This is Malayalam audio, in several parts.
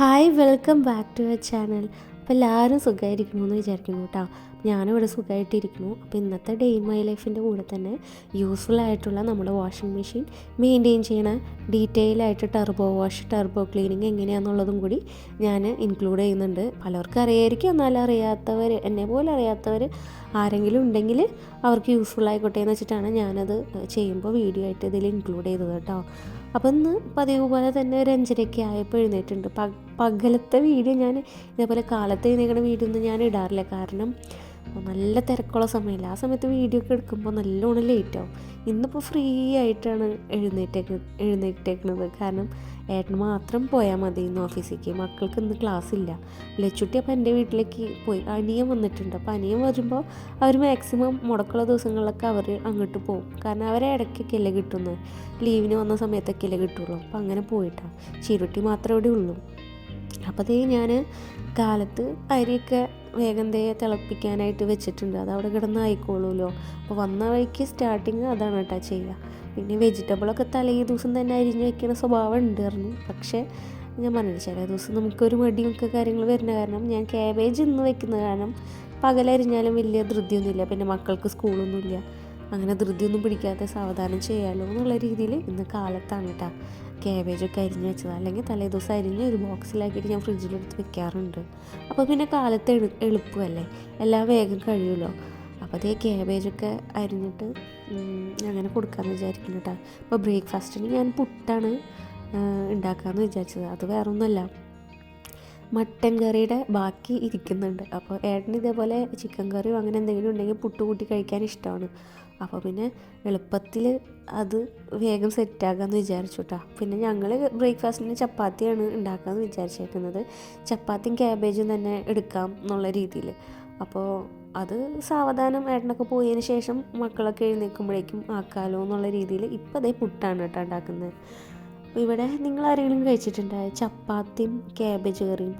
Hi welcome back to our channel അപ്പോൾ എല്ലാവരും സുഖമായിരിക്കുന്നു എന്ന് വിചാരിക്കുന്നു കേട്ടോ ഞാനിവിടെ സുഖമായിട്ടിരിക്കുന്നു. അപ്പോൾ ഇന്നത്തെ ഡേ മൈ ലൈഫിന്റെ കൂടെ തന്നെ യൂസ്ഫുൾ ആയിട്ടുള്ള നമ്മുടെ വാഷിംഗ് മെഷീൻ മെയിന്റെയിൻ ചെയ്യണ ഡീറ്റെയിൽ ആയിട്ട് ടർബോ വാഷ് ടർബോ ക്ലീനിങ് എങ്ങനെയാണെന്നുള്ളതും കൂടി ഞാൻ ഇൻക്ലൂഡ് ചെയ്യുന്നുണ്ട്. പലർക്കും അറിയായിരിക്കും. എന്നാൽ അറിയാത്തവർ എന്നെ പോലെ അറിയാത്തവർ ആരെങ്കിലും ഉണ്ടെങ്കിൽ അവർക്ക് യൂസ്ഫുൾ ആയിക്കോട്ടെ എന്ന് വെച്ചിട്ടാണ് ഞാനത് ചെയ്യുമ്പോൾ വീഡിയോ ആയിട്ട് ഇതിൽ ഇൻക്ലൂഡ് ചെയ്തത് കേട്ടോ അപ്പം ഇന്ന് പതിവ് പോലെ തന്നെ ഒരു അഞ്ചരയ്ക്ക് ആയപ്പോൾ എഴുന്നേറ്റുണ്ട് പകലത്തെ വീഡിയോ ഞാൻ ഇതേപോലെ കാലത്ത് എഴുന്നേക്കുന്ന വീഡിയോ ഒന്നും ഞാൻ ഇടാറില്ല. കാരണം നല്ല തിരക്കുള്ള സമയമില്ല. ആ സമയത്ത് വീഡിയോ ഒക്കെ എടുക്കുമ്പോൾ നല്ലോണം ലേറ്റ് ആവും. ഇന്നിപ്പോൾ ഫ്രീ ആയിട്ടാണ് എഴുന്നേറ്റേക്ക് എഴുന്നേറ്റേക്കുന്നത് കാരണം ഏട്ടന് മാത്രം പോയാൽ മതി ഇന്ന് ഓഫീസിലേക്ക്. മക്കൾക്ക് ഇന്ന് ക്ലാസ് ഇല്ല. ലച്ചുട്ടി അപ്പോൾ എന്റെ വീട്ടിലേക്ക് പോയി. അനിയൻ വന്നിട്ടുണ്ട്. അപ്പോൾ അനിയൻ വരുമ്പോൾ അവർ മാക്സിമം മുടക്കുള്ള ദിവസങ്ങളിലൊക്കെ അവർ അങ്ങോട്ട് പോകും. കാരണം അവരെ ഇടയ്ക്കൊക്കെ അല്ലേ കിട്ടുന്നത് ലീവിന് വന്ന സമയത്തൊക്കെ അല്ലേ കിട്ടുള്ളൂ. അപ്പോൾ അങ്ങനെ പോയിട്ടാണ് ചിരുട്ടി മാത്രമേ ഇവിടെ ഉള്ളൂ. അപ്പോൾ അതേ ഞാൻ കാലത്ത് അരിയൊക്കെ വേഗം തേ തിളപ്പിക്കാനായിട്ട് വെച്ചിട്ടുണ്ട്. അത് അവിടെ കിടന്ന് ആയിക്കോളൂല്ലോ അപ്പോൾ വന്ന വഴിക്ക് സ്റ്റാർട്ടിങ് അതാണ് കേട്ടോ ചെയ്യുക പിന്നെ വെജിറ്റബിളൊക്കെ തലേ ദിവസം തന്നെ അരിഞ്ഞ് വെക്കുന്ന സ്വഭാവം ഉണ്ട് ഉണ്ടായിരുന്നു പക്ഷേ ഞാൻ പറഞ്ഞില്ല ചില ദിവസം നമുക്കൊരു മടിയൊക്കെ കാര്യങ്ങൾ വരുന്ന കാരണം ഞാൻ ക്യാബേജ് ഇന്ന് വെക്കുന്ന കാരണം പകലരിഞ്ഞാലും വലിയ ധൃതിയൊന്നുമില്ല. പിന്നെ മക്കൾക്ക് സ്കൂളൊന്നുമില്ല. അങ്ങനെ ധൃതിയൊന്നും പിടിക്കാതെ സാവധാനം ചെയ്യാമല്ലോ എന്നുള്ള രീതിയിൽ ഇന്ന് കാലത്താണ് കേട്ടോ. ക്യാബേജൊക്കെ അരിഞ്ഞ് വെച്ചത്. അല്ലെങ്കിൽ തലേ ദിവസം അരിഞ്ഞ് ഒരു ബോക്സിലാക്കിയിട്ട് ഞാൻ ഫ്രിഡ്ജിലെടുത്ത് വെക്കാറുണ്ട്. അപ്പോൾ പിന്നെ കാലത്ത് എളു എളുപ്പമല്ലേ? എല്ലാം വേഗം കഴിയുമല്ലോ? അപ്പോൾ അതേ ക്യാബേജൊക്കെ അരിഞ്ഞിട്ട് അങ്ങനെ കൊടുക്കാമെന്ന് വിചാരിക്കുന്നു കേട്ടോ അപ്പോൾ ബ്രേക്ക്ഫാസ്റ്റിന് ഞാൻ പുട്ടാണ് ഉണ്ടാക്കാമെന്ന് വിചാരിച്ചത്. അത് വേറെ ഒന്നുമല്ല മട്ടൻ കറിയുടെ ബാക്കി ഇരിക്കുന്നുണ്ട്. അപ്പോൾ ഏട്ടന് ഇതേപോലെ ചിക്കൻ കറിയോ അങ്ങനെ എന്തെങ്കിലും ഉണ്ടെങ്കിൽ പുട്ട് കൂട്ടി കഴിക്കാൻ ഇഷ്ടമാണ്. അപ്പോൾ പിന്നെ എളുപ്പത്തിൽ അത് വേഗം സെറ്റാക്കാമെന്ന് വിചാരിച്ചു കേട്ടോ പിന്നെ ഞങ്ങൾ ബ്രേക്ക്ഫാസ്റ്റിന് ചപ്പാത്തിയാണ് ഉണ്ടാക്കാമെന്ന് വിചാരിച്ചേക്കുന്നത്. ചപ്പാത്തിയും ക്യാബേജും തന്നെ എടുക്കാം എന്നുള്ള രീതിയിൽ അപ്പോൾ അത് സാവധാനം ഏട്ടനൊക്കെ പോയതിന് ശേഷം മക്കളൊക്കെ എഴുന്നേൽക്കുമ്പോഴേക്കും ആക്കാലോ എന്നുള്ള രീതിയിൽ ഇപ്പം അതേ പുട്ടാണ് കേട്ടോ ഉണ്ടാക്കുന്നത്. ഇവിടെ നിങ്ങൾ ആരെങ്കിലും കഴിച്ചിട്ടുണ്ടായ ചപ്പാത്തിയും ക്യാബേജ് കറിയും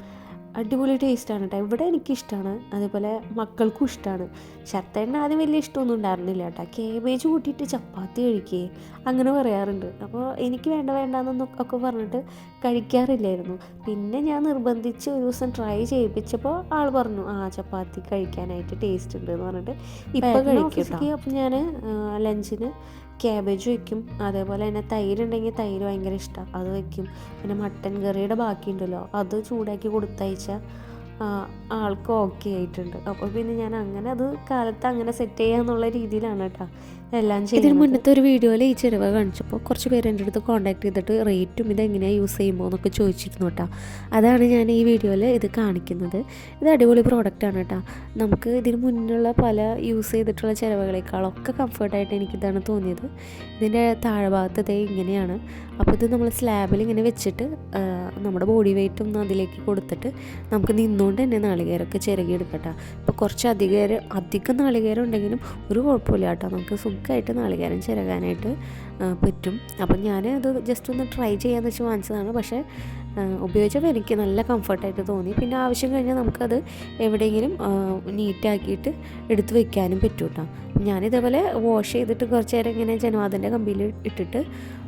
അടിപൊളി ടേസ്റ്റാണ് കേട്ടോ ഇവിടെ എനിക്കിഷ്ടമാണ് അതേപോലെ മക്കൾക്കും ഇഷ്ടമാണ് ശർത്തേണ്ണ ആദ്യം വലിയ ഇഷ്ടമൊന്നും ഉണ്ടായിരുന്നില്ല കേട്ടോ കേബേജ് കൂട്ടിയിട്ട് ചപ്പാത്തി കഴിക്കേ. അങ്ങനെ പറയാറുണ്ട്. അപ്പോൾ എനിക്ക് വേണ്ട വേണ്ടാന്നൊന്നും ഒക്കെ പറഞ്ഞിട്ട് കഴിക്കാറില്ലായിരുന്നു. പിന്നെ ഞാൻ നിർബന്ധിച്ച് ഒരു ദിവസം ട്രൈ ചെയ്യിപ്പിച്ചപ്പോൾ ആൾ പറഞ്ഞു ആ ചപ്പാത്തി കഴിക്കാനായിട്ട് ടേസ്റ്റ് ഉണ്ട് എന്ന് പറഞ്ഞിട്ട് ഇപ്പോൾ കഴിക്കും അപ്പോൾ ഞാൻ ലഞ്ചിന് ക്യാബേജ് വയ്ക്കും അതേപോലെ തന്നെ തൈര് ഉണ്ടെങ്കിൽ തൈര് ഭയങ്കര ഇഷ്ടമാണ് അത് വയ്ക്കും പിന്നെ മട്ടൻ കറിയുടെ ബാക്കിയുണ്ടല്ലോ. അത് ചൂടാക്കി കൊടുത്തയച്ചാൽ ആൾക്ക് ഓക്കെ ആയിട്ടുണ്ട്. അപ്പോൾ പിന്നെ ഞാൻ അങ്ങനെ അത് കാലത്ത് അങ്ങനെ സെറ്റ് ചെയ്യാന്നുള്ള രീതിയിലാണ് കേട്ടോ എല്ലാം ഇതിന് മുന്നത്തെ ഒരു വീഡിയോയിൽ ഈ ചെറുവ കാണിച്ചപ്പോൾ കുറച്ച് പേര് എന്റെ അടുത്ത് കോൺടാക്ട് ചെയ്തിട്ട് റേറ്റും ഇത് എങ്ങനെയാണ് യൂസ് ചെയ്യുമ്പോൾ എന്നൊക്കെ ചോദിച്ചിരുന്നു കേട്ടോ അതാണ് ഞാൻ ഈ വീഡിയോയിൽ ഇത് കാണിക്കുന്നത്. ഇത് അടിപൊളി പ്രോഡക്റ്റ് ആണ് കേട്ടോ നമുക്ക് ഇതിന് മുന്നുള്ള പല യൂസ് ചെയ്തിട്ടുള്ള ചിലവുകളേക്കാളൊക്കെ കംഫർട്ടായിട്ട് എനിക്കിതാണ് തോന്നിയത്. ഇതിന്റെ താഴ്ഭാഗത്ത് ഇതേ ഇങ്ങനെയാണ്. അപ്പോൾ ഇത് നമ്മൾ സ്ലാബിൽ ഇങ്ങനെ വെച്ചിട്ട് നമ്മുടെ ബോഡി വെയ്റ്റ് ഒന്ന് അതിലേക്ക് കൊടുത്തിട്ട് നമുക്ക് നിന്നുകൊണ്ട് തന്നെ നാളികേരമൊക്കെ ചിരകിയെടുക്കട്ടോ ഇപ്പോൾ കുറച്ച് അധികം അധികം നാളികേരം ഉണ്ടെങ്കിലും ഒരു കുഴപ്പമില്ല കേട്ടോ. നമുക്ക് സുഖമായിട്ട് നാളികേരം ചിരകാനായിട്ട് പറ്റും. അപ്പം ഞാൻ അത് ജസ്റ്റ് ഒന്ന് ട്രൈ ചെയ്യാമെന്ന് വെച്ച് വാങ്ങിച്ചതാണ്. പക്ഷേ ഉപയോഗിച്ചപ്പോൾ എനിക്ക് നല്ല കംഫർട്ടായിട്ട് തോന്നി. പിന്നെ ആവശ്യം കഴിഞ്ഞാൽ നമുക്കത് എവിടെയെങ്കിലും നീറ്റാക്കിയിട്ട് എടുത്തു വെക്കാനും പറ്റും കേട്ടോ. ഞാനിതേപോലെ വാഷ് ചെയ്തിട്ട് കുറച്ച് നേരം ഇങ്ങനെ ജനവാദന്റെ കമ്പിയിൽ ഇട്ടിട്ട്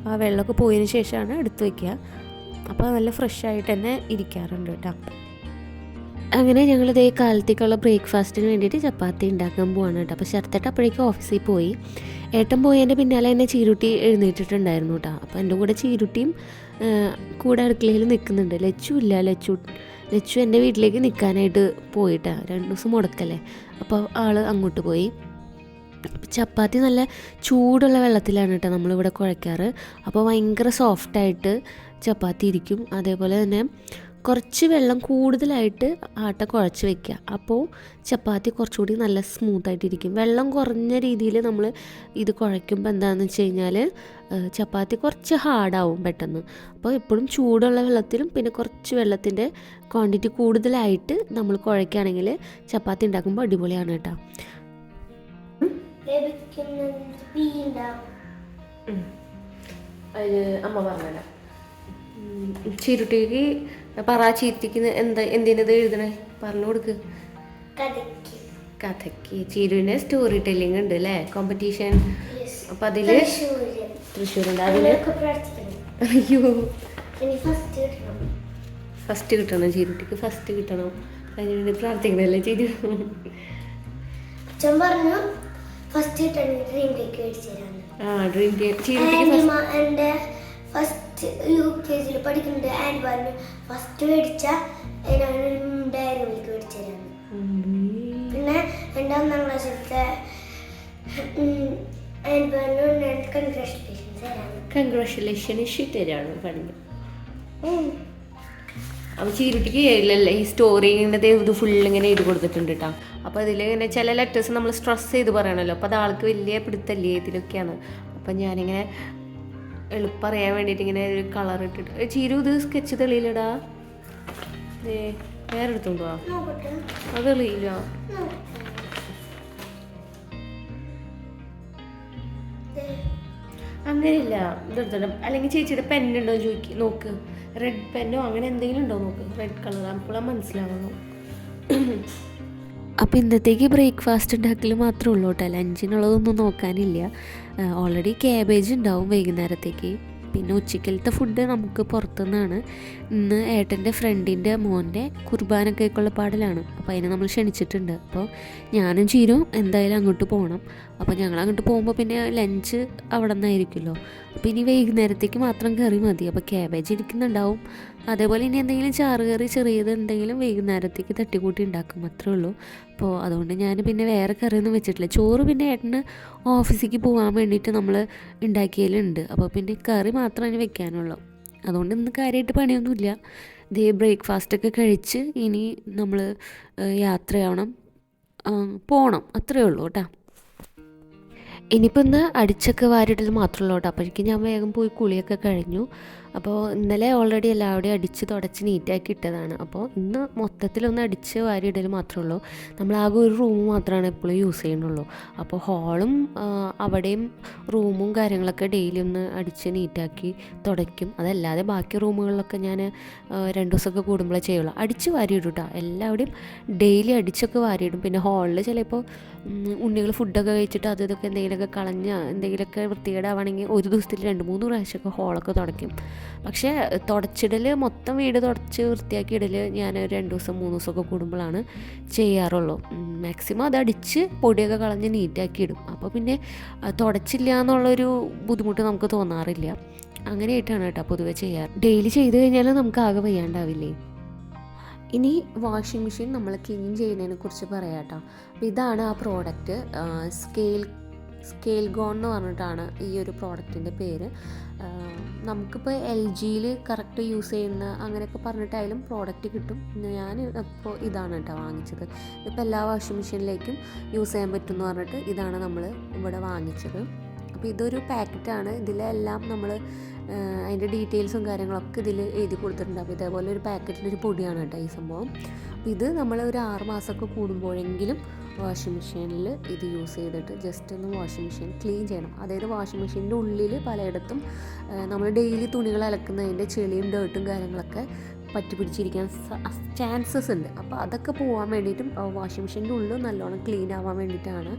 ആ വെള്ളമൊക്കെ പോയതിന് ശേഷമാണ് എടുത്തു വയ്ക്കുക അപ്പോൾ നല്ല ഫ്രഷ് ആയിട്ട് തന്നെ ഇരിക്കാറുണ്ട് കേട്ടോ. അങ്ങനെ ഞങ്ങൾ ഇതേ കാലത്തേക്കുള്ള ബ്രേക്ക്ഫാസ്റ്റിന് വേണ്ടിയിട്ട് ചപ്പാത്തി ഉണ്ടാക്കാൻ പോവാണ് കേട്ടോ. അപ്പോൾ ശരത്തേട്ട അപ്പോഴേക്കും ഓഫീസിൽ പോയി. ഏട്ടൻ പോയതിന്റെ പിന്നാലെ എന്നെ ചീരുട്ടി എഴുന്നേറ്റിട്ടുണ്ടായിരുന്നു കേട്ടോ. അപ്പോൾ എന്റെ കൂടെ ചീരുട്ടിയും കൂടെ അടുക്കളയിൽ നിൽക്കുന്നുണ്ട് ലച്ചു ഇല്ല ലച്ചു ലച്ചു എന്റെ വീട്ടിലേക്ക് നിൽക്കാനായിട്ട് പോയിട്ടാ. രണ്ട് ദിവസം മുടക്കല്ലേ. അപ്പോൾ ആൾ അങ്ങോട്ട് പോയി. ചപ്പാത്തി നല്ല ചൂടുള്ള വെള്ളത്തിലാണ് കേട്ടോ നമ്മളിവിടെ കുഴയ്ക്കാറ് അപ്പോൾ ഭയങ്കര സോഫ്റ്റായിട്ട് ചപ്പാത്തി ഇരിക്കും. അതേപോലെ തന്നെ കുറച്ച് വെള്ളം കൂടുതലായിട്ട് ആട്ട കുഴച്ച് വെക്കുക. അപ്പോൾ ചപ്പാത്തി കുറച്ചുകൂടി നല്ല സ്മൂത്തായിട്ടിരിക്കും വെള്ളം കുറഞ്ഞ രീതിയിൽ നമ്മൾ ഇത് കുഴയ്ക്കുമ്പോൾ എന്താണെന്ന് വെച്ച് കഴിഞ്ഞാൽ ചപ്പാത്തി കുറച്ച് ഹാർഡാവും പെട്ടെന്ന്. അപ്പോൾ എപ്പോഴും ചൂടുള്ള വെള്ളത്തിലും പിന്നെ കുറച്ച് വെള്ളത്തിന്റെ ക്വാണ്ടിറ്റി കൂടുതലായിട്ട് നമ്മൾ കുഴയ്ക്കുകയാണെങ്കിൽ ചപ്പാത്തി ഉണ്ടാക്കുമ്പോൾ അടിപൊളിയാണ് കേട്ടോ. അമ്മ പറഞ്ഞല്ലോ ചീരുട്ടിക്ക് പറ ചീരുട്ടിക്ക് എന്താ എന്തിനത് എഴുതണേ? പറഞ്ഞു കൊടുക്ക്. കഥയ്ക്ക്. ചിരുവിനെ സ്റ്റോറി ടെല്ലിംഗ് ഉണ്ട് അല്ലേ? കോമ്പറ്റീഷൻ അപ്പം അതിൽ തൃശ്ശൂരുണ്ട്. അതിൽ അയ്യോ. ഫസ്റ്റ് കിട്ടണം. ചീരുട്ടിക്ക് ഫസ്റ്റ് കിട്ടണം. അതിന് വേണ്ടി പ്രാർത്ഥിക്കണല്ലേ ചിരു? അച്ഛൻ പറഞ്ഞു ഫസ്റ്റ് ഡ്രീം കേക്ക് മേടിച്ചു ആ ഡ്രീം ചീരുട്ടിക്ക് ഫസ്റ്റ് എന്റെ ഫസ്റ്റ് യു കെ ജിയിൽ പഠിക്കുന്നുണ്ട്. ആൻഡ് പറഞ്ഞു ഫസ്റ്റ് മേടിച്ച ഡയറി മിൽക്ക് മേടിച്ചതാണ് പിന്നെ എന്റെ ഒന്നാം ക്ലാസ്സിലത്തെ കൺഗ്രാറ്റുലേഷൻ ഇഷ്ടരാണ് പറഞ്ഞു. അപ്പോൾ ചീരുട്ടിക്ക് ഇല്ലല്ലേ ഈ സ്റ്റോറിന്റെ ഇത് ഫുൾ ഇങ്ങനെ എഴുതി കൊടുത്തിട്ടുണ്ട് കേട്ടോ അപ്പോൾ അതിൽ ഇങ്ങനെ ചില ലെറ്റേഴ്സ് നമ്മൾ സ്ട്രെസ് ചെയ്ത് പറയണല്ലോ. അപ്പോൾ അത് ആൾക്ക് വലിയ പിടുത്തല്ലേ ഇതിലൊക്കെയാണ്. അപ്പം ഞാനിങ്ങനെ എളുപ്പം അറിയാൻ വേണ്ടിയിട്ട് ഇങ്ങനെ ഒരു കളർ ഇട്ടിട്ട്. ചിരു ഇത് സ്കെച്ച് തെളിയില്ലടാ. ഏ വേറെ എടുത്തോണ്ട് അത് തെളിയില്ല. അങ്ങനെയില്ല ഇതെടുത്തോ അല്ലെങ്കിൽ ചേച്ചിയുടെ പെന്നുണ്ടോ ചോദിക്കും നോക്ക്. റെഡ് പെന്നോ അങ്ങനെ എന്തെങ്കിലും ഉണ്ടോ നോക്ക്. റെഡ് കളർ അപ്പോഴാണ് മനസ്സിലാവുള്ളൂ. അപ്പോൾ ഇന്നത്തേക്ക് ബ്രേക്ക്ഫാസ്റ്റ് ഉണ്ടാക്കൽ മാത്രമേ ഉള്ളൂ കേട്ടോ. ലഞ്ചിനുള്ളതൊന്നും നോക്കാനില്ല. ഓൾറെഡി ക്യാബേജ് ഉണ്ടാവും വൈകുന്നേരത്തേക്ക്. പിന്നെ ഉച്ചക്കലത്തെ ഫുഡ് നമുക്ക് പുറത്തുനിന്നാണ്. ഇന്ന് ഏട്ടന്റെ ഫ്രണ്ടിന്റെ മോന്റെ കുർബാനക്കേക്കുള്ള പാടലാണ്. അപ്പോൾ അതിനെ നമ്മൾ ക്ഷണിച്ചിട്ടുണ്ട്. അപ്പോൾ ഞാനും ചീരും എന്തായാലും അങ്ങോട്ട് പോകണം. അപ്പോൾ ഞങ്ങൾ അങ്ങോട്ട് പോകുമ്പോൾ പിന്നെ ലഞ്ച് അവിടെ നിന്നായിരിക്കുമല്ലോ. അപ്പോൾ ഇനി വൈകുന്നേരത്തേക്ക് മാത്രം കയറി മതി. അപ്പോൾ ക്യാബേജ് ഇരിക്കുന്നുണ്ടാവും. അതേപോലെ ഇനി എന്തെങ്കിലും ചാറ് കറി ചെറിയത് എന്തെങ്കിലും വൈകുന്നേരത്തേക്ക് തട്ടിക്കൂട്ടി ഉണ്ടാക്കും അത്രേ ഉള്ളൂ. അപ്പോൾ അതുകൊണ്ട് ഞാൻ പിന്നെ വേറെ കറിയൊന്നും വെച്ചിട്ടില്ല. ചോറ് പിന്നെ ഏട്ടന് ഓഫീസിലേക്ക് പോകാൻ വേണ്ടിയിട്ട് നമ്മൾ ഉണ്ടാക്കിയതിലുണ്ട് അപ്പോൾ പിന്നെ കറി മാത്രമാണ് വെക്കാനുള്ളൂ. അതുകൊണ്ട് ഇന്ന് കാര്യമായിട്ട് പണിയൊന്നുമില്ല. ഇതേ ബ്രേക്ക്ഫാസ്റ്റൊക്കെ കഴിച്ച് ഇനി നമ്മൾ യാത്രയാവണം. പോകണം അത്രേ ഉള്ളൂ കേട്ടോ. ഇനിയിപ്പോൾ ഇന്ന് അടിച്ചൊക്കെ വാരിടൽ മാത്രമേ കേട്ടോ. എനിക്ക് ഞാൻ വേഗം പോയി കുളിയൊക്കെ കഴിഞ്ഞു. അപ്പോൾ ഇന്നലെ ഓൾറെഡി എല്ലാവരുടെയും അടിച്ച് തുടച്ച് നീറ്റാക്കി ഇട്ടതാണ്. അപ്പോൾ ഇന്ന് മൊത്തത്തിലൊന്ന് അടിച്ച് വാരിയിടൽ മാത്രമേ നമ്മൾ ആകെ ഒരു റൂം മാത്രമാണ് എപ്പോഴും യൂസ് ചെയ്യുന്നുള്ളൂ. അപ്പോൾ ഹാളും അവിടെയും റൂമും കാര്യങ്ങളൊക്കെ ഡെയിലി ഒന്ന് അടിച്ച് നീറ്റാക്കി തുടയ്ക്കും. അതല്ലാതെ ബാക്കി റൂമുകളിലൊക്കെ ഞാൻ രണ്ട് ദിവസമൊക്കെ കൂടുമ്പോഴേ ചെയ്യുള്ളൂ. അടിച്ച് വാരിയിടും കേട്ടോ. എല്ലാവരുടെയും ഡെയിലി അടിച്ചൊക്കെ വാരിയിടും. പിന്നെ ഹാളിൽ ചിലപ്പോൾ ഉണ്ണികൾ ഫുഡൊക്കെ കഴിച്ചിട്ട് അത് ഇതൊക്കെ എന്തെങ്കിലുമൊക്കെ കളഞ്ഞ് എന്തെങ്കിലുമൊക്കെ വൃത്തികേടാവണമെങ്കിൽ ഒരു ദിവസത്തിൽ രണ്ട് മൂന്ന് പ്രാവശ്യമൊക്കെ ഹോളൊക്കെ തുടയ്ക്കും. പക്ഷേ തുടച്ചിടൽ മൊത്തം വീട് തുടച്ച് വൃത്തിയാക്കി ഇടൽ ഞാൻ ഒരു രണ്ട് ദിവസം മൂന്ന് ദിവസമൊക്കെ കൂടുമ്പോഴാണ് ചെയ്യാറുള്ളൂ. മാക്സിമം അത് അടിച്ച് പൊടിയൊക്കെ കളഞ്ഞ് നീറ്റാക്കി ഇടും അപ്പോൾ പിന്നെ തുടച്ചില്ല എന്നുള്ളൊരു ബുദ്ധിമുട്ട് നമുക്ക് തോന്നാറില്ല. അങ്ങനെയായിട്ടാണ് കേട്ടോ പൊതുവെ ചെയ്യാറ്. ഡെയിലി ചെയ്ത് കഴിഞ്ഞാൽ നമുക്ക് ആകെ വയ്യാണ്ടാവില്ലേ? ഇനി വാഷിംഗ് മെഷീൻ നമ്മൾ ക്ലീൻ ചെയ്യുന്നതിനെ കുറിച്ച് പറയാം കേട്ടോ. അപ്പോൾ ഇതാണ് ആ പ്രോഡക്റ്റ് സ്കെയിൽ സ്കെയിൽ ഗോൺ എന്ന് പറഞ്ഞിട്ടാണ് ഈ ഒരു പ്രോഡക്റ്റിന്റെ പേര്. നമുക്കിപ്പോൾ എൽ ജിയിൽ കറക്റ്റ് യൂസ് ചെയ്യുന്ന അങ്ങനെയൊക്കെ പറഞ്ഞിട്ടായാലും പ്രോഡക്റ്റ് കിട്ടും. ഞാൻ ഇപ്പോൾ ഇതാണ് കേട്ടോ വാങ്ങിച്ചത്. ഇപ്പോൾ എല്ലാ വാഷിംഗ് മെഷീനിലേക്കും യൂസ് ചെയ്യാൻ പറ്റും എന്ന് പറഞ്ഞിട്ട് ഇതാണ് നമ്മൾ ഇവിടെ വാങ്ങിച്ചത്. അപ്പോൾ ഇതൊരു പാക്കറ്റാണ്. ഇതിലെല്ലാം നമ്മൾ അതിന്റെ ഡീറ്റെയിൽസും കാര്യങ്ങളൊക്കെ ഇതിൽ എഴുതി കൊടുത്തിട്ടുണ്ട്. അപ്പോൾ ഇതേപോലെ ഒരു പാക്കറ്റിന്റെ ഒരു പൊടിയാണ് കേട്ടോ ഈ സംഭവം. അപ്പോൾ ഇത് നമ്മൾ ഒരു ആറ് മാസമൊക്കെ കൂടുമ്പോഴെങ്കിലും വാഷിംഗ് മെഷീനിൽ ഇത് യൂസ് ചെയ്തിട്ട് ജസ്റ്റ് ഒന്ന് വാഷിംഗ് മെഷീൻ ക്ലീൻ ചെയ്യണം. അതായത് വാഷിംഗ് മെഷീന്റെ ഉള്ളിൽ പലയിടത്തും നമ്മൾ ഡെയിലി തുണികൾ അലക്കുന്നതിന്റെ ചെളിയും ഡേർട്ടും കാര്യങ്ങളൊക്കെ പറ്റി പിടിച്ചിരിക്കാൻ ചാൻസസ് ഉണ്ട്. അപ്പോൾ അതൊക്കെ പോകാൻ വേണ്ടിയിട്ടും വാഷിംഗ് മെഷീന്റെ ഉള്ളിൽ നല്ലോണം ക്ലീൻ ആവാൻ വേണ്ടിയിട്ടാണ്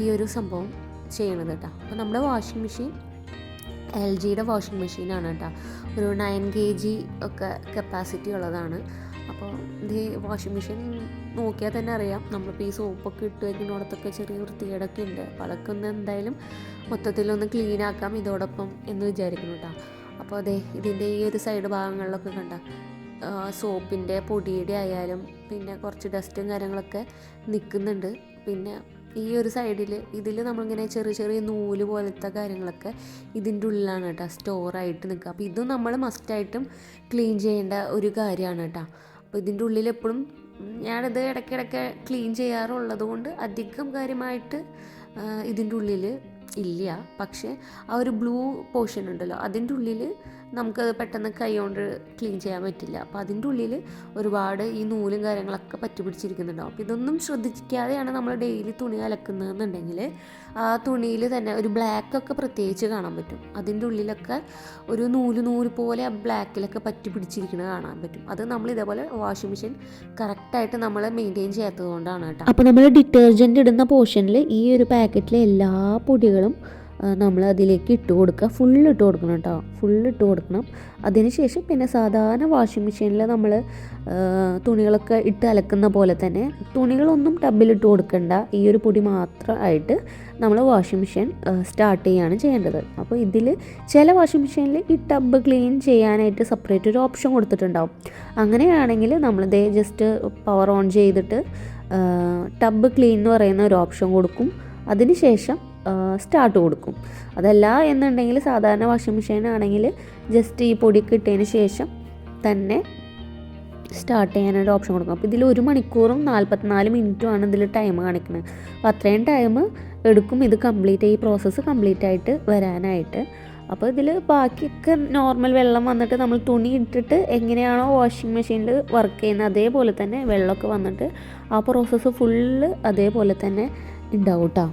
ഈ ഒരു സംഭവം ചെയ്യണത് കേട്ടോ. അപ്പോൾ നമ്മുടെ വാഷിംഗ് മെഷീൻ എൽ ജിയുടെ വാഷിംഗ് മെഷീനാണ് കേട്ടോ. ഒരു നയൻ കെ ജി ഒക്കെ കപ്പാസിറ്റി ഉള്ളതാണ്. അപ്പോൾ ഇത് വാഷിംഗ് മെഷീൻ നോക്കിയാൽ തന്നെ അറിയാം. നമ്മളിപ്പോൾ ഈ സോപ്പൊക്കെ ഇട്ട് വയ്ക്കുന്നിടത്തൊക്കെ ചെറിയ വൃത്തികേടൊക്കെ ഉണ്ട്. അപ്പോൾ അതൊക്കെ ഒന്ന് എന്തായാലും മൊത്തത്തിലൊന്ന് ക്ലീൻ ആക്കാം ഇതോടൊപ്പം എന്ന് വിചാരിക്കുന്നു കേട്ടോ. അപ്പോൾ അതെ ഇതിന്റെ ഈ ഒരു സൈഡ് ഭാഗങ്ങളിലൊക്കെ കണ്ട? സോപ്പിന്റെ പൊടിയുടെ ആയാലും പിന്നെ കുറച്ച് ഡസ്റ്റും കാര്യങ്ങളൊക്കെ നിൽക്കുന്നുണ്ട് പിന്നെ ഈ ഒരു സൈഡിൽ ഇതിൽ നമ്മളിങ്ങനെ ചെറിയ ചെറിയ നൂൽ പോലത്തെ കാര്യങ്ങളൊക്കെ ഇതിന്റെ ഉള്ളിലാണ് കേട്ടോ സ്റ്റോറായിട്ട് നിൽക്കുക. അപ്പോൾ ഇതും നമ്മൾ മസ്റ്റായിട്ടും ക്ലീൻ ചെയ്യേണ്ട ഒരു കാര്യമാണ് കേട്ടോ. അപ്പോൾ ഇതിന്റെ ഉള്ളിൽ എപ്പോഴും ഞാനിത് ഇടയ്ക്കിടയ്ക്ക് ക്ലീൻ ചെയ്യാറുള്ളത് കൊണ്ട് അധികം കാര്യമായിട്ട് ഇതിന്റെ ഉള്ളിൽ ഇല്ല. പക്ഷേ ആ ഒരു ബ്ലൂ പോർഷൻ ഉണ്ടല്ലോ അതിന്റെ ഉള്ളിൽ നമുക്കത് പെട്ടെന്ന് കൈ കൊണ്ട് ക്ലീൻ ചെയ്യാൻ പറ്റില്ല. അപ്പോൾ അതിന്റെ ഉള്ളിൽ ഒരുപാട് ഈ നൂലും കാര്യങ്ങളൊക്കെ പറ്റി പിടിച്ചിരിക്കുന്നുണ്ടാവും അപ്പോൾ ഇതൊന്നും ശ്രദ്ധിക്കാതെയാണ് നമ്മൾ ഡെയിലി തുണി അലക്കുന്നതെന്നുണ്ടെങ്കിൽ ആ തുണിയിൽ തന്നെ ഒരു ബ്ലാക്കൊക്കെ പ്രത്യേകിച്ച് കാണാൻ പറ്റും. അതിന്റെ ഉള്ളിലൊക്കെ ഒരു നൂൽ നൂൽ പോലെ ആ ബ്ലാക്കിലൊക്കെ പറ്റി പിടിച്ചിരിക്കുന്നത് കാണാൻ പറ്റും. അത് നമ്മൾ ഇതേപോലെ വാഷിംഗ് മെഷീൻ കറക്റ്റായിട്ട് നമ്മൾ മെയിന്റെയിൻ ചെയ്യാത്തത് കൊണ്ടാണ് കേട്ടോ. അപ്പോൾ നമ്മൾ ഡിറ്റർജന്റ് ഇടുന്ന പോർഷനിൽ ഈ ഒരു പാക്കറ്റിലെ എല്ലാ പൊടികളും നമ്മൾ അതിലേക്ക് ഇട്ട് കൊടുക്കുക. ഫുള്ള് ഇട്ട് കൊടുക്കണം കേട്ടോ ഫുള്ള് ഇട്ട് കൊടുക്കണം. അതിനുശേഷം പിന്നെ സാധാരണ വാഷിംഗ് മെഷീനിൽ നമ്മൾ തുണികളൊക്കെ ഇട്ട് അലക്കുന്ന പോലെ തന്നെ തുണികളൊന്നും ടബിലിട്ട് കൊടുക്കണ്ട. ഈ ഒരു പൊടി മാത്രമായിട്ട് നമ്മൾ വാഷിംഗ് മെഷീൻ സ്റ്റാർട്ട് ചെയ്യുകയാണ് ചെയ്യേണ്ടത്. അപ്പോൾ ഇതിൽ ചില വാഷിംഗ് മെഷീനിൽ ഈ ടബ് ക്ലീൻ ചെയ്യാനായിട്ട് സെപ്പറേറ്റ് ഒരു ഓപ്ഷൻ കൊടുത്തിട്ടുണ്ടാവും. അങ്ങനെയാണെങ്കിൽ നമ്മൾ ദേ ജസ്റ്റ് പവർ ഓൺ ചെയ്തിട്ട് ടബ് ക്ലീൻ എന്ന് പറയുന്ന ഒരു ഓപ്ഷൻ കൊടുക്കും. അതിനുശേഷം സ്റ്റാർട്ട് കൊടുക്കും. അതല്ല എന്നുണ്ടെങ്കിൽ സാധാരണ വാഷിംഗ് മെഷീൻ ആണെങ്കിൽ ജസ്റ്റ് ഈ പൊടി ഇട്ടതിന് ശേഷം തന്നെ സ്റ്റാർട്ട് ചെയ്യാനൊരു ഓപ്ഷൻ കൊടുക്കും. അപ്പോൾ ഇതിൽ ഒരു മണിക്കൂറും നാൽപ്പത്തിനാല് മിനിറ്റുമാണ് ഇതിൽ ടൈം കാണിക്കുന്നത്. അപ്പോൾ അത്രയും ടൈം എടുക്കും. ഇത് കംപ്ലീറ്റ് ഈ പ്രോസസ്സ് കംപ്ലീറ്റ് ആയിട്ട് വരാനായിട്ട്. അപ്പോൾ ഇതിൽ ബാക്കിയൊക്കെ നോർമൽ വെള്ളം വന്നിട്ട് നമ്മൾ തുണി ഇട്ടിട്ട് എങ്ങനെയാണോ വാഷിംഗ് മെഷീനിൽ വർക്ക് ചെയ്യുന്നത് അതേപോലെ തന്നെ വെള്ളമൊക്കെ വന്നിട്ട് ആ പ്രോസസ്സ് ഫുള്ള് അതേപോലെ തന്നെ ഉണ്ടാവും കേട്ടോ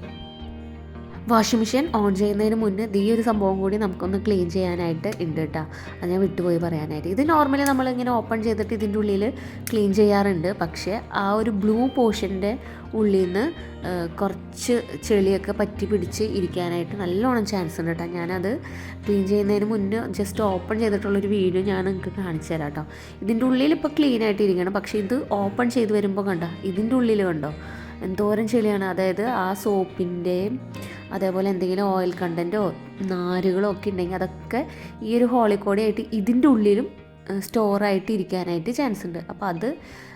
വാഷിംഗ് മെഷീൻ ഓൺ ചെയ്യുന്നതിന് മുന്നേ ഈ ഒരു സംഭവം കൂടി നമുക്കൊന്ന് ക്ലീൻ ചെയ്യാനായിട്ട് ഉണ്ട് കേട്ടോ അത് ഞാൻ വിട്ടുപോയി പറയാനായിട്ട്. ഇത് നോർമലി നമ്മളിങ്ങനെ ഓപ്പൺ ചെയ്തിട്ട് ഇതിന്റെ ഉള്ളിൽ ക്ലീൻ ചെയ്യാറുണ്ട്. പക്ഷേ ആ ഒരു ബ്ലൂ പോർഷന്റെ ഉള്ളിൽ നിന്ന് കുറച്ച് ചെളിയൊക്കെ പറ്റി പിടിച്ച് ഇരിക്കാനായിട്ട് നല്ലോണം ചാൻസ് ഉണ്ട് കേട്ടോ ഞാനത് ക്ലീൻ ചെയ്യുന്നതിന് മുന്നേ ജസ്റ്റ് ഓപ്പൺ ചെയ്തിട്ടുള്ളൊരു വീഡിയോ ഞാൻ നിങ്ങൾക്ക് കാണിച്ചു തരാം കേട്ടോ ഇതിന്റെ ഉള്ളിൽ ഇപ്പോൾ ക്ലീൻ ആയിട്ട് ഇരിക്കണം പക്ഷേ ഇത് ഓപ്പൺ ചെയ്ത് വരുമ്പോൾ കണ്ടോ? ഇതിന്റെ ഉള്ളിൽ കണ്ടോ? എന്തോരം ചെളിയാണ്. അതായത് ആ സോപ്പിന്റെയും അതേപോലെ എന്തെങ്കിലും ഓയിൽ കണ്ടന്റോ നാരുകളോ ഒക്കെ ഉണ്ടെങ്കിൽ അതൊക്കെ ഈ ഒരു ഹോളിക്കോടി ആയിട്ട് ഇതിന്റെ ഉള്ളിലും സ്റ്റോറായിട്ട് ഇരിക്കാനായിട്ട് ചാൻസ് ഉണ്ട്. അപ്പോൾ അത്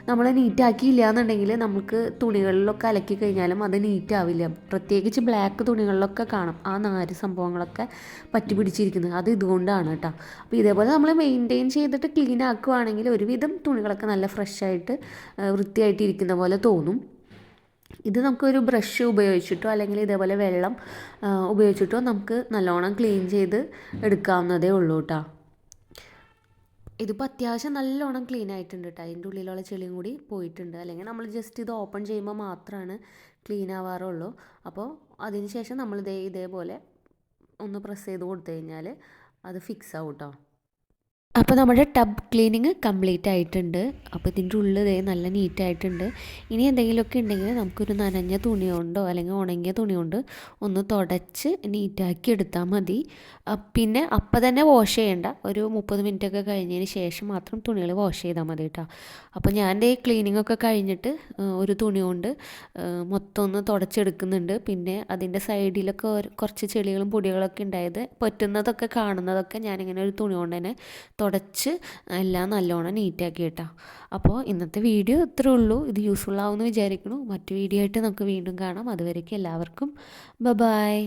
നമ്മൾ നീറ്റാക്കിയില്ല എന്നുണ്ടെങ്കിൽ നമുക്ക് തുണികളിലൊക്കെ അലക്കി കഴിഞ്ഞാലും അത് നീറ്റാവില്ല പ്രത്യേകിച്ച് ബ്ലാക്ക് തുണികളിലൊക്കെ കാണും. ആ നാര് സംഭവങ്ങളൊക്കെ പറ്റി പിടിച്ചിരിക്കുന്നത്. അത് ഇതുകൊണ്ടാണ് കേട്ടോ. അപ്പോൾ ഇതേപോലെ നമ്മൾ മെയിന്റെയിൻ ചെയ്തിട്ട് ക്ലീൻ ആക്കുവാണെങ്കിൽ ഒരുവിധം തുണികളൊക്കെ നല്ല ഫ്രഷായിട്ട് വൃത്തിയായിട്ട് ഇരിക്കുന്ന പോലെ തോന്നും. ഇത് നമുക്കൊരു ബ്രഷ് ഉപയോഗിച്ചിട്ടോ അല്ലെങ്കിൽ ഇതേപോലെ വെള്ളം ഉപയോഗിച്ചിട്ടോ നമുക്ക് നല്ലോണം ക്ലീൻ ചെയ്ത് എടുക്കാവുന്നതേ ഉള്ളൂ കേട്ടോ ഇതിപ്പോൾ അത്യാവശ്യം നല്ലോണം ക്ലീൻ ആയിട്ടുണ്ട് കേട്ടോ അതിന്റെ ഉള്ളിലുള്ള ചെളിയും കൂടി പോയിട്ടുണ്ട്. അല്ലെങ്കിൽ നമ്മൾ ജസ്റ്റ് ഇത് ഓപ്പൺ ചെയ്യുമ്പോൾ മാത്രമാണ് ക്ലീൻ ആവാറുള്ളൂ. അപ്പോൾ അതിന് ശേഷം നമ്മൾ ഇതേ ഇതേപോലെ ഒന്ന് പ്രസ് ചെയ്ത് കൊടുത്തു കഴിഞ്ഞാൽ അത് ഫിക്സ് ആവും കേട്ടോ അപ്പോൾ നമ്മുടെ ടബ് ക്ലീനിങ് കംപ്ലീറ്റ് ആയിട്ടുണ്ട്. അപ്പോൾ ഇതിന്റെ ഉള്ളിൽ ദേ നല്ല നീറ്റായിട്ടുണ്ട് ഇനി എന്തെങ്കിലുമൊക്കെ ഉണ്ടെങ്കിൽ നമുക്കൊരു നനഞ്ഞ തുണി കൊണ്ടോ അല്ലെങ്കിൽ ഉണങ്ങിയ തുണി കൊണ്ട് ഒന്ന് തുടച്ച് നീറ്റാക്കി എടുത്താൽ മതി. പിന്നെ അപ്പം തന്നെ വാഷ് ചെയ്യേണ്ട. ഒരു മുപ്പത് മിനിറ്റ് ഒക്കെ കഴിഞ്ഞതിന് ശേഷം മാത്രം തുണികൾ വാഷ് ചെയ്താൽ മതി കേട്ടോ അപ്പോൾ ഞാൻ ദേ ക്ലീനിങ് ഒക്കെ കഴിഞ്ഞിട്ട് ഒരു തുണി കൊണ്ട് മൊത്തം ഒന്ന് തുടച്ചെടുക്കുന്നുണ്ട്. പിന്നെ അതിന്റെ സൈഡിലൊക്കെ കുറച്ച് ചെളികളും പൊടികളൊക്കെ ഉണ്ടായത് പറ്റുന്നതൊക്കെ കാണുന്നതൊക്കെ ഞാനിങ്ങനെ ഒരു തുണി കൊണ്ട് തന്നെ തുടച്ച് എല്ലാം നല്ലോണം നീറ്റാക്കി കേട്ടോ. അപ്പോൾ ഇന്നത്തെ വീഡിയോ ഇത്രേ ഉള്ളൂ. ഇത് യൂസ്ഫുൾ ആവുമെന്ന് വിചാരിക്കുന്നു. മറ്റു വീഡിയോ ആയിട്ട് നമുക്ക് വീണ്ടും കാണാം. അതുവരേക്കും എല്ലാവർക്കും. ബ ബായ്